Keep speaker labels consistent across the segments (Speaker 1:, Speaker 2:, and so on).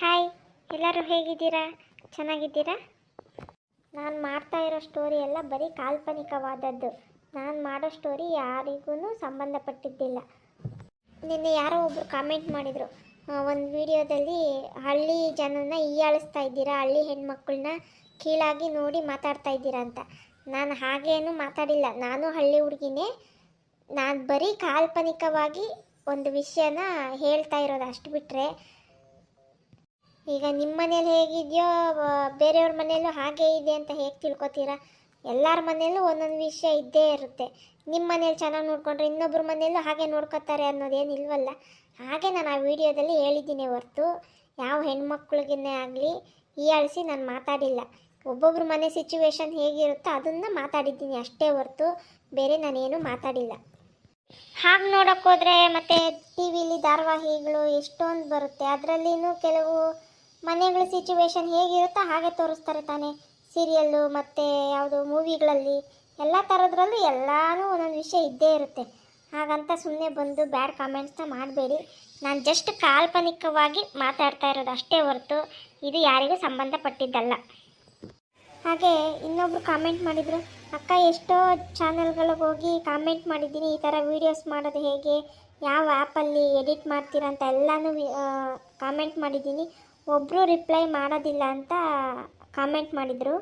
Speaker 1: Hi, ಎಲ್ಲರೂ ಹೇಗಿದ್ದೀರಾ? ಚೆನ್ನಾಗಿದ್ದೀರಾ? ನಾನು ಮಾಡ್ತಾ ಇರೋ ಸ್ಟೋರಿ ಎಲ್ಲ ಬರೀ ಕಾಲ್ಪನಿಕವಾದದ್ದು. ನಾನು ಮಾಡೋ ಸ್ಟೋರಿ ಯಾರಿಗೂ ಸಂಬಂಧಪಟ್ಟಿದ್ದಿಲ್ಲ. ನಿನ್ನೆ ಯಾರೋ ಒಬ್ಬರು ಕಾಮೆಂಟ್ ಮಾಡಿದರು. ಒಂದು ವಿಡಿಯೋದಲ್ಲಿ ಹಳ್ಳಿ ಜನನ ಹೀಯಾಳಿಸ್ತಾ ಇದ್ದೀರಾ? ಹಳ್ಳಿ ಹೆಣ್ಮಕ್ಳನ್ನ ಕೀಳಾಗಿ ನೋಡಿ ಮಾತಾಡ್ತಾ ಇದ್ದೀರಾ ಅಂತ. ನಾನು ಹಾಗೇನು ಮಾತಾಡಿಲ್ಲ. ನಾನು ಹಳ್ಳಿ ಹುಡುಗಿನೇ. ನಾನು ಬರೀ ಕಾಲ್ಪನಿಕವಾಗಿ ಒಂದು ವಿಷಯನ ಹೇಳ್ತಾ ಇರೋದು ಅಷ್ಟು ಬಿಟ್ಟರೆ ಈಗ ನಿಮ್ಮ ಮನೇಲಿ ಹೇಗಿದೆಯೋ ಬೇರೆಯವ್ರ ಮನೇಲೂ ಹಾಗೆ ಇದೆ ಅಂತ ಹೇಗೆ ತಿಳ್ಕೊತೀರಾ? ಎಲ್ಲರ ಮನೇಲೂ ಒಂದೊಂದು ವಿಷಯ ಇದ್ದೇ ಇರುತ್ತೆ. ನಿಮ್ಮ ಮನೇಲಿ ಚೆನ್ನಾಗಿ ನೋಡ್ಕೊಂಡ್ರೆ ಇನ್ನೊಬ್ಬರ ಮನೇಲೂ ಹಾಗೆ ನೋಡ್ಕೊತಾರೆ ಅನ್ನೋದೇನು ಇಲ್ವಲ್ಲ? ಹಾಗೆ ನಾನು ಆ ವಿಡಿಯೋದಲ್ಲಿ ಹೇಳಿದ್ದೀನಿ ಹೊರತು. ಯಾವ ಹೆಣ್ಮಕ್ಳಿಗೇ ಆಗಲಿ ಈ ಆಳಿಸಿ ನಾನು ಮಾತಾಡಿಲ್ಲ. ಒಬ್ಬೊಬ್ರ ಮನೆ ಸಿಚುವೇಶನ್ ಹೇಗಿರುತ್ತೋ ಅದನ್ನು ಮಾತಾಡಿದ್ದೀನಿ ಅಷ್ಟೇ ಹೊರತು. ಬೇರೆ ನಾನೇನು ಮಾತಾಡಿಲ್ಲ. ಹಾಗೆ ನೋಡೋಕ್ಕೋದ್ರೆ ಮತ್ತು ಟಿ ವಿಲಿ ಧಾರಾವಾಹಿಗಳು ಎಷ್ಟೊಂದು ಬರುತ್ತೆ. ಅದರಲ್ಲಿನೂ ಕೆಲವು ಮನೆಗಳ ಸಿಚುವೇಶನ್ ಹೇಗಿರುತ್ತೋ ಹಾಗೆ ತೋರಿಸ್ತಾರೆ ತಾನೇ. ಸೀರಿಯಲ್ಲು ಮತ್ತು ಯಾವುದು ಮೂವಿಗಳಲ್ಲಿ ಎಲ್ಲ ಥರದ್ರಲ್ಲೂ ಎಲ್ಲನೂ ಒಂದೊಂದು ವಿಷಯ ಇದ್ದೇ ಇರುತ್ತೆ. ಹಾಗಂತ ಸುಮ್ಮನೆ ಬಂದು ಬ್ಯಾಡ್ ಕಾಮೆಂಟ್ಸ್ನ ಮಾಡಬೇಡಿ. ನಾನು ಜಸ್ಟ್ ಕಾಲ್ಪನಿಕವಾಗಿ ಮಾತಾಡ್ತಾ ಇರೋದು ಅಷ್ಟೇ ಹೊರತು ಇದು ಯಾರಿಗೂ ಸಂಬಂಧಪಟ್ಟಿದ್ದಲ್ಲ. ಹಾಗೆ ಇನ್ನೊಬ್ರು ಕಾಮೆಂಟ್ ಮಾಡಿದರು, ಅಕ್ಕ, ಎಷ್ಟೋ ಚಾನೆಲ್ಗಳಿಗೆ ಹೋಗಿ ಕಾಮೆಂಟ್ ಮಾಡಿದ್ದೀನಿ, ಈ ಥರ ವೀಡಿಯೋಸ್ ಮಾಡೋದು ಹೇಗೆ? ಯಾವ ಆ್ಯಪಲ್ಲಿ ಎಡಿಟ್ ಮಾಡ್ತೀರಂತ ಎಲ್ಲನೂ ಕಾಮೆಂಟ್ ಮಾಡಿದ್ದೀನಿ. ಒಬ್ಬರು ರಿಪ್ಲೈ ಮಾಡೋದಿಲ್ಲ ಅಂತ ಕಾಮೆಂಟ್ ಮಾಡಿದರು.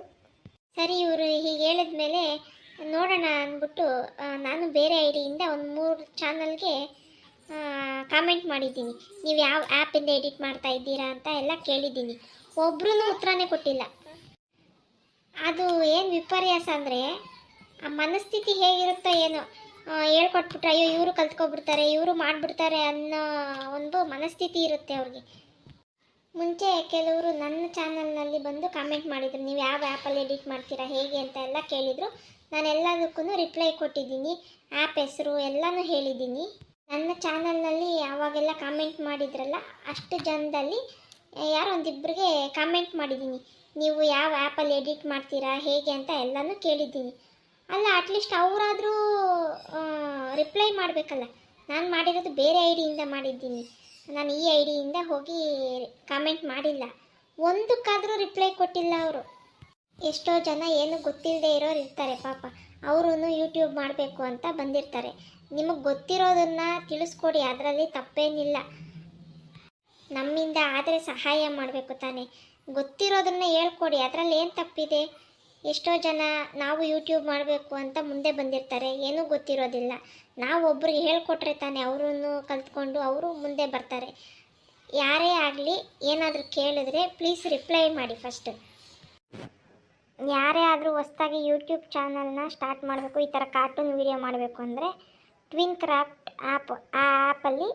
Speaker 1: ಸರಿ, ಇವರು ಹೀಗೆ ಹೇಳಿದ ಮೇಲೆ ನೋಡೋಣ ಅಂದ್ಬಿಟ್ಟು ನಾನು ಬೇರೆ ಐ ಡಿಯಿಂದ ಒಂದು ಮೂರು ಚಾನಲ್ಗೆ ಕಾಮೆಂಟ್ ಮಾಡಿದ್ದೀನಿ. ನೀವು ಯಾವ ಆ್ಯಪಿಂದ ಎಡಿಟ್ ಮಾಡ್ತಾ ಇದ್ದೀರಾ ಅಂತ ಎಲ್ಲ ಕೇಳಿದ್ದೀನಿ. ಒಬ್ರೂ ಉತ್ತರನೇ ಕೊಟ್ಟಿಲ್ಲ. ಅದು ಏನು ವಿಪರ್ಯಾಸ ಅಂದರೆ, ಆ ಮನಸ್ಥಿತಿ ಹೇಗಿರುತ್ತೋ ಏನೋ ಹೇಳ್ಕೊಟ್ಬಿಟ್ರೆ, ಅಯ್ಯೋ, ಇವರು ಕಲ್ತ್ಕೊಬಿಡ್ತಾರೆ, ಇವರು ಮಾಡಿಬಿಡ್ತಾರೆ ಅನ್ನೋ ಒಂದು ಮನಸ್ಥಿತಿ ಇರುತ್ತೆ ಅವ್ರಿಗೆ. ಮುಂಚೆ ಕೆಲವರು ನನ್ನ ಚಾನಲ್ನಲ್ಲಿ ಬಂದು ಕಾಮೆಂಟ್ ಮಾಡಿದರು, ನೀವು ಯಾವ ಆ್ಯಪಲ್ಲಿ ಎಡಿಟ್ ಮಾಡ್ತೀರಾ, ಹೇಗೆ ಅಂತ ಎಲ್ಲ ಕೇಳಿದರು. ನಾನು ಎಲ್ಲದಕ್ಕೂ ರಿಪ್ಲೈ ಕೊಟ್ಟಿದ್ದೀನಿ. ಆ್ಯಪ್ ಹೆಸರು ಎಲ್ಲನೂ ಹೇಳಿದ್ದೀನಿ. ನನ್ನ ಚಾನಲ್ನಲ್ಲಿ ಯಾವಾಗೆಲ್ಲ ಕಾಮೆಂಟ್ ಮಾಡಿದ್ರಲ್ಲ, ಅಷ್ಟು ಜನದಲ್ಲಿ ಯಾರೋ ಒಂದಿಬ್ಬರಿಗೆ ಕಾಮೆಂಟ್ ಮಾಡಿದ್ದೀನಿ. ನೀವು ಯಾವ ಆ್ಯಪಲ್ಲಿ ಎಡಿಟ್ ಮಾಡ್ತೀರಾ, ಹೇಗೆ ಅಂತ ಎಲ್ಲನೂ ಕೇಳಿದ್ದೀನಿ. ಅಲ್ಲ ಅಟ್ಲೀಸ್ಟ್ ಅವರಾದರೂ ರಿಪ್ಲೈ ಮಾಡಬೇಕಲ್ಲ. ನಾನು ಮಾಡಿರೋದು ಬೇರೆ ಐ ಡಿಯಿಂದ ಮಾಡಿದ್ದೀನಿ. ನಾನು ಈ ಐ ಡಿಯಿಂದ ಹೋಗಿ ಕಾಮೆಂಟ್ ಮಾಡಿಲ್ಲ. ಒಂದಕ್ಕಾದರೂ ರಿಪ್ಲೈ ಕೊಟ್ಟಿಲ್ಲ ಅವರು. ಎಷ್ಟೋ ಜನ ಏನು ಗೊತ್ತಿಲ್ಲದೆ ಇರೋರು ಇರ್ತಾರೆ ಪಾಪ. ಅವರು ಯೂಟ್ಯೂಬ್ ಮಾಡಬೇಕು ಅಂತ ಬಂದಿರ್ತಾರೆ. ನಿಮಗೆ ಗೊತ್ತಿರೋದನ್ನು ತಿಳಿಸ್ಕೊಡಿ, ಅದರಲ್ಲಿ ತಪ್ಪೇನಿಲ್ಲ. ನಮ್ಮಿಂದ ಆದರೆ ಸಹಾಯ ಮಾಡಬೇಕು ತಾನೇ. ಗೊತ್ತಿರೋದನ್ನ ಹೇಳ್ಕೊಡಿ, ಅದರಲ್ಲಿ ಏನು ತಪ್ಪಿದೆ? ಎಷ್ಟೋ ಜನ ನಾವು ಯೂಟ್ಯೂಬ್ ಮಾಡಬೇಕು ಅಂತ ಮುಂದೆ ಬಂದಿರ್ತಾರೆ, ಏನೂ ಗೊತ್ತಿರೋದಿಲ್ಲ. ನಾವು ಒಬ್ರಿಗೆ ಹೇಳ್ಕೊಟ್ರೆ ತಾನೇ ಅವರನ್ನು ಕಲ್ತ್ಕೊಂಡು ಅವರು ಮುಂದೆ ಬರ್ತಾರೆ. ಯಾರೇ ಆಗಲಿ ಏನಾದರೂ ಕೇಳಿದ್ರೆ ಪ್ಲೀಸ್ ರಿಪ್ಲೈ ಮಾಡಿ ಫಸ್ಟ್ ಯಾರೇ ಆದರೂ ಹೊಸ್ದಾಗಿ ಯೂಟ್ಯೂಬ್ ಚಾನಲ್ನ ಸ್ಟಾರ್ಟ್ ಮಾಡಬೇಕು, ಈ ಥರ ಕಾರ್ಟೂನ್ ವಿಡಿಯೋ ಮಾಡಬೇಕು ಅಂದರೆ ಟ್ವಿನ್ ಕ್ರಾಫ್ಟ್ ಆ್ಯಪ್ ಆ ಆ್ಯಪಲ್ಲಿ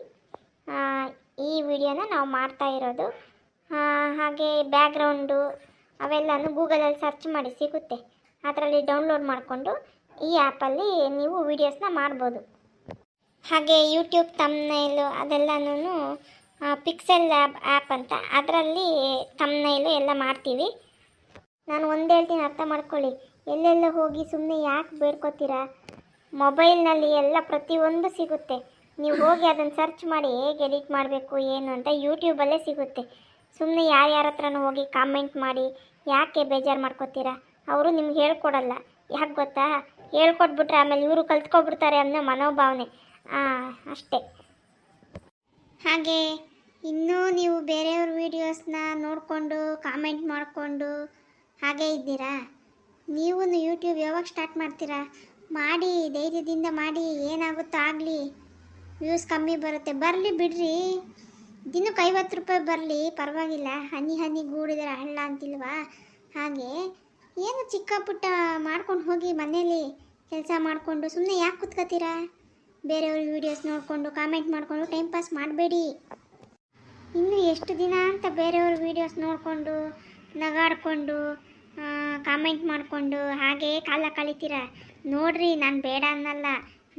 Speaker 1: ಈ ವಿಡಿಯೋನ ನಾವು ಮಾಡ್ತಾ ಇರೋದು. ಹಾಗೆ ಬ್ಯಾಕ್ಗ್ರೌಂಡು ಅವೆಲ್ಲನೂ ಗೂಗಲಲ್ಲಿ ಸರ್ಚ್ ಮಾಡಿ ಸಿಗುತ್ತೆ. ಅದರಲ್ಲಿ ಡೌನ್ಲೋಡ್ ಮಾಡಿಕೊಂಡು ಈ ಆ್ಯಪಲ್ಲಿ ನೀವು ವೀಡಿಯೋಸ್ನ ಮಾಡ್ಬೋದು. ಹಾಗೆ ಯೂಟ್ಯೂಬ್ ತಮ್ನೈಲು ಅದೆಲ್ಲನೂ ಪಿಕ್ಸೆಲ್ ಆ್ಯಪ್ ಆ್ಯಪ್ ಅಂತ ಅದರಲ್ಲಿ ತಮ್ನೈಲು ಎಲ್ಲ ಮಾಡ್ತೀವಿ. ನಾನು ಒಂದು ಹೇಳ್ತೀನಿ, ಅರ್ಥ ಮಾಡ್ಕೊಳ್ಳಿ. ಎಲ್ಲೆಲ್ಲ ಹೋಗಿ ಸುಮ್ಮನೆ ಯಾಕೆ ಬೇಡ್ಕೋತೀರಾ? ಮೊಬೈಲ್ನಲ್ಲಿ ಎಲ್ಲ ಪ್ರತಿಯೊಂದು ಸಿಗುತ್ತೆ. ನೀವು ಹೋಗಿ ಅದನ್ನು ಸರ್ಚ್ ಮಾಡಿ ಹೇಗೆ ಎಡಿಟ್ ಮಾಡಬೇಕು, ಏನು ಅಂತ ಯೂಟ್ಯೂಬಲ್ಲೇ ಸಿಗುತ್ತೆ. ಸುಮ್ಮನೆ ಯಾರ್ಯಾರ ಹತ್ರನೂ ಹೋಗಿ ಕಾಮೆಂಟ್ ಮಾಡಿ ಯಾಕೆ ಬೇಜಾರು ಮಾಡ್ಕೋತೀರಾ? ಅವರು ನಿಮ್ಗೆ ಹೇಳ್ಕೊಡಲ್ಲ. ಯಾಕೆ ಗೊತ್ತಾ? ಹೇಳ್ಕೊಟ್ಬಿಟ್ರೆ ಆಮೇಲೆ ಇವರು ಕಲ್ತ್ಕೊಬಿಡ್ತಾರೆ ಅನ್ನೋ ಮನೋಭಾವನೆ. ಅಷ್ಟೇ. ಹಾಗೆ ಇನ್ನೂ ನೀವು ಬೇರೆಯವ್ರ ವೀಡಿಯೋಸ್ನ ನೋಡಿಕೊಂಡು, ಕಾಮೆಂಟ್ ಮಾಡಿಕೊಂಡು ಹಾಗೆ ಇದ್ದೀರಾ? ನೀವು ಯೂಟ್ಯೂಬ್ ಯಾವಾಗ ಸ್ಟಾರ್ಟ್ ಮಾಡ್ತೀರಾ? ಮಾಡಿ, ಧೈರ್ಯದಿಂದ ಮಾಡಿ, ಏನಾಗುತ್ತೋ ಆಗಲಿ. ವ್ಯೂಸ್ ಕಮ್ಮಿ ಬರುತ್ತೆ. ಬರಲಿ ಬಿಡ್ರಿ. ದಿನಕ್ಕೆ ಐವತ್ತು ರೂಪಾಯಿ ಬರಲಿ. ಪರವಾಗಿಲ್ಲ. ಹನಿ ಹನಿ ಗೂಡಿದರೆ ಹಳ್ಳ ಅಂತಿಲ್ವಾ? ಹಾಗೆ ಏನು ಚಿಕ್ಕ ಪುಟ್ಟ ಮಾಡ್ಕೊಂಡು ಹೋಗಿ ಮನೇಲಿ ಕೆಲಸ ಮಾಡಿಕೊಂಡು ಸುಮ್ಮನೆ ಯಾಕೆ ಕುತ್ಕೋತೀರಾ ಬೇರೆಯವ್ರ ವೀಡಿಯೋಸ್ ನೋಡಿಕೊಂಡು ಕಾಮೆಂಟ್ ಮಾಡಿಕೊಂಡು ಟೈಮ್ ಪಾಸ್ ಮಾಡಬೇಡಿ. ಇನ್ನು ಎಷ್ಟು ದಿನ ಅಂತ ಬೇರೆಯವ್ರ ವೀಡಿಯೋಸ್ ನೋಡಿಕೊಂಡು, ನಗಾಡಿಕೊಂಡು ಕಾಮೆಂಟ್ ಮಾಡಿಕೊಂಡು ಹಾಗೇ ಕಾಲ ಕಳಿತೀರ? ನೋಡ್ರಿ, ನಾನು ಬೇಡ ಅನ್ನಲ್ಲ.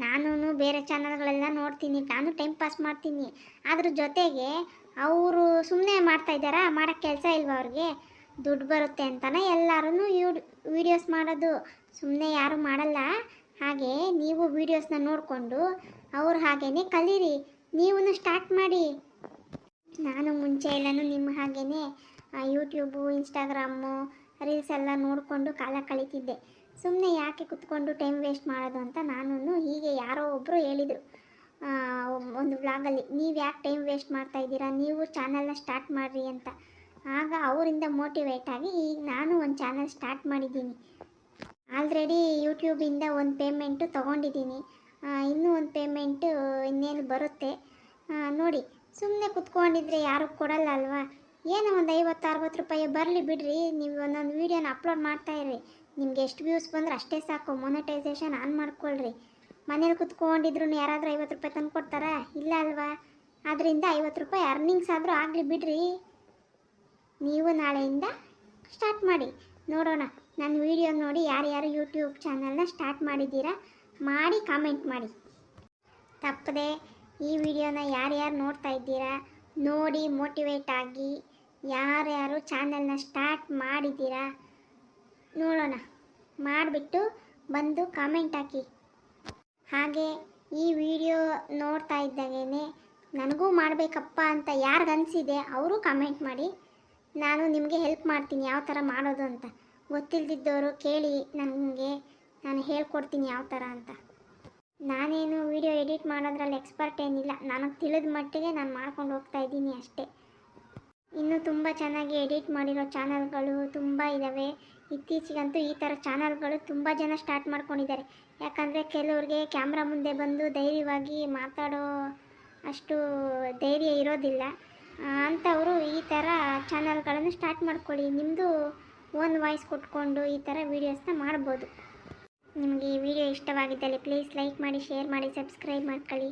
Speaker 1: ನಾನು ಬೇರೆ ಚಾನಲ್ಗಳೆಲ್ಲ ನೋಡ್ತೀನಿ, ನಾನು ಟೈಮ್ ಪಾಸ್ ಮಾಡ್ತೀನಿ. ಅದ್ರ ಜೊತೆಗೆ ಅವರು ಸುಮ್ಮನೆ ಮಾಡ್ತಾಯಿದ್ದಾರಾ ಮಾಡೋಕ್ಕೆ ಕೆಲಸ ಇಲ್ವಾ ಅವ್ರಿಗೆ? ದುಡ್ಡು ಬರುತ್ತೆ ಅಂತಲೇ ಎಲ್ಲರೂ ಯೂಡ್ ವೀಡಿಯೋಸ್ ಮಾಡೋದು. ಸುಮ್ಮನೆ ಯಾರು ಮಾಡಲ್ಲ. ಹಾಗೆ ನೀವು ವೀಡಿಯೋಸ್ನ ನೋಡಿಕೊಂಡು ಅವ್ರು ಹಾಗೇ ಕಲೀರಿ. ನೀವು ಸ್ಟಾರ್ಟ್ ಮಾಡಿ. ನಾನು ಮುಂಚೆ ಎಲ್ಲನೂ ನಿಮ್ಮ ಹಾಗೇ ಯೂಟ್ಯೂಬು ಇನ್ಸ್ಟಾಗ್ರಾಮು ರೀಲ್ಸ್ ಎಲ್ಲ ನೋಡಿಕೊಂಡು ಕಾಲ ಕಳೀತಿದ್ದೆ. ಸುಮ್ಮನೆ ಯಾಕೆ ಕುತ್ಕೊಂಡು ಟೈಮ್ ವೇಸ್ಟ್ ಮಾಡೋದು ಅಂತ ನಾನು ಹೀಗೆ ಯಾರೋ ಒಬ್ಬರು ಹೇಳಿದರು. ಒಂದು ವ್ಲಾಗಲ್ಲಿ ನೀವು ಯಾಕೆ ಟೈಮ್ ವೇಸ್ಟ್ ಮಾಡ್ತಾ ಇದ್ದೀರಾ? ನೀವು ಚಾನಲ್ನ ಸ್ಟಾರ್ಟ್ ಮಾಡಿರಿ ಅಂತ. ಆಗ ಅವರಿಂದ ಮೋಟಿವೇಟ್ ಆಗಿ ಈಗ ನಾನು ಒಂದು ಚಾನಲ್ ಸ್ಟಾರ್ಟ್ ಮಾಡಿದ್ದೀನಿ. ಆಲ್ರೆಡಿ ಯೂಟ್ಯೂಬಿಂದ ಒಂದು ಪೇಮೆಂಟು ತೊಗೊಂಡಿದ್ದೀನಿ. ಇನ್ನೂ ಒಂದು ಪೇಮೆಂಟು ಇನ್ನೇನು ಬರುತ್ತೆ? ನೋಡಿ ಸುಮ್ಮನೆ ಕುತ್ಕೊಂಡಿದ್ರೆ ಯಾರು ಕೊಡಲ್ಲ ಅಲ್ವಾ? ಏನೋ ಒಂದು ಐವತ್ತು, ಅರವತ್ತು ರೂಪಾಯಿ ಬರಲಿ ಬಿಡ್ರಿ, ನೀವು ಒಂದೊಂದು ವೀಡಿಯೋನ ಅಪ್ಲೋಡ್ ಮಾಡ್ತಾ ಇರ್ರಿ. ನಿಮ್ಗೆ ಎಷ್ಟು ವ್ಯೂಸ್ ಬಂದ್ರೆ ಅಷ್ಟೇ ಸಾಕು ಮೊನಟೈಸೇಷನ್ ಆನ್ ಮಾಡ್ಕೊಳ್ರಿ. ಮನೇಲಿ ಕುತ್ಕೊಂಡಿದ್ರು ಯಾರಾದರೂ ಐವತ್ತು ರೂಪಾಯಿ ತಂದು ಕೊಡ್ತಾರಾ ಇಲ್ಲ ಅಲ್ವಾ? ಅದರಿಂದ ಐವತ್ತು ರೂಪಾಯಿ ಅರ್ನಿಂಗ್ಸ್ ಆದರೂ ಆಗಲಿ ಬಿಡ್ರಿ. ನೀವು ನಾಳೆಯಿಂದ ಸ್ಟಾರ್ಟ್ ಮಾಡಿ. ನೋಡೋಣ, ನನ್ನ ವಿಡಿಯೋ ನೋಡಿ ಯಾರ್ಯಾರು ಯೂಟ್ಯೂಬ್ ಚಾನಲ್ನ ಸ್ಟಾರ್ಟ್ ಮಾಡಿದ್ದೀರಾ ಮಾಡಿ ಕಾಮೆಂಟ್ ಮಾಡಿ. ತಪ್ಪದೆ ಈ ವಿಡಿಯೋನ ಯಾರ್ಯಾರು ನೋಡ್ತಾ ಇದ್ದೀರಾ ನೋಡಿ ಮೋಟಿವೇಟ್ ಆಗಿ ಯಾರ್ಯಾರು ಚಾನಲ್ನ ಸ್ಟಾರ್ಟ್ ಮಾಡಿದ್ದೀರಾ ನೋಡೋಣ. ಮಾಡಿಬಿಟ್ಟು ಬಂದು ಕಾಮೆಂಟ್ ಹಾಕಿ. ಹಾಗೆ ಈ ವಿಡಿಯೋ ನೋಡ್ತಾ ಇದ್ದಾಗೇ ನನಗೂ ಮಾಡಬೇಕಪ್ಪ ಅಂತ ಯಾರಿಗನ್ಸಿದೆ ಅವರು ಕಮೆಂಟ್ ಮಾಡಿ. ನಾನು ನಿಮಗೆ ಹೆಲ್ಪ್ ಮಾಡ್ತೀನಿ, ಯಾವ ಥರ ಮಾಡೋದು ಅಂತ. ಗೊತ್ತಿಲ್ಲದಿದ್ದವರು ಕೇಳಿ ನನಗೆ, ನಾನು ಹೇಳ್ಕೊಡ್ತೀನಿ ಯಾವ ಥರ ಅಂತ. ನಾನೇನು ವಿಡಿಯೋ ಎಡಿಟ್ ಮಾಡೋದ್ರಲ್ಲಿ ಎಕ್ಸ್ಪರ್ಟ್ ಏನಿಲ್ಲ. ನನಗೆ ತಿಳಿದ ಮಟ್ಟಿಗೆ ನಾನು ಮಾಡ್ಕೊಂಡು ಹೋಗ್ತಾ ಇದ್ದೀನಿ ಅಷ್ಟೇ. ಇನ್ನೂ ತುಂಬ ಚೆನ್ನಾಗಿ ಎಡಿಟ್ ಮಾಡಿರೋ ಚಾನಲ್ಗಳು ತುಂಬ ಇದ್ದಾವೆ ಇತ್ತೀಚೆಗಂತೂ ಈ ಥರ ಚಾನಲ್ಗಳು ತುಂಬ ಜನ ಸ್ಟಾರ್ಟ್ ಮಾಡ್ಕೊಂಡಿದ್ದಾರೆ. ಯಾಕಂದರೆ ಕೆಲವ್ರಿಗೆ ಕ್ಯಾಮ್ರಾ ಮುಂದೆ ಬಂದು ಧೈರ್ಯವಾಗಿ ಮಾತಾಡೋ ಅಷ್ಟು ಧೈರ್ಯ ಇರೋದಿಲ್ಲ. ಅಂಥವರು ಈ ಥರ ಚಾನಲ್ಗಳನ್ನು ಸ್ಟಾರ್ಟ್ ಮಾಡ್ಕೊಳ್ಳಿ. ನಿಮ್ಮದು ಓನ್ ವಾಯ್ಸ್ ಕೊಟ್ಕೊಂಡು ಈ ಥರ ವೀಡಿಯೋಸ್ನ ಮಾಡ್ಬೋದು. ನಿಮಗೆ ಈ ವಿಡಿಯೋ ಇಷ್ಟವಾಗಿದ್ದಲ್ಲಿ ಪ್ಲೀಸ್ ಲೈಕ್ ಮಾಡಿ ಶೇರ್ ಮಾಡಿ ಸಬ್ಸ್ಕ್ರೈಬ್ ಮಾಡ್ಕೊಳ್ಳಿ.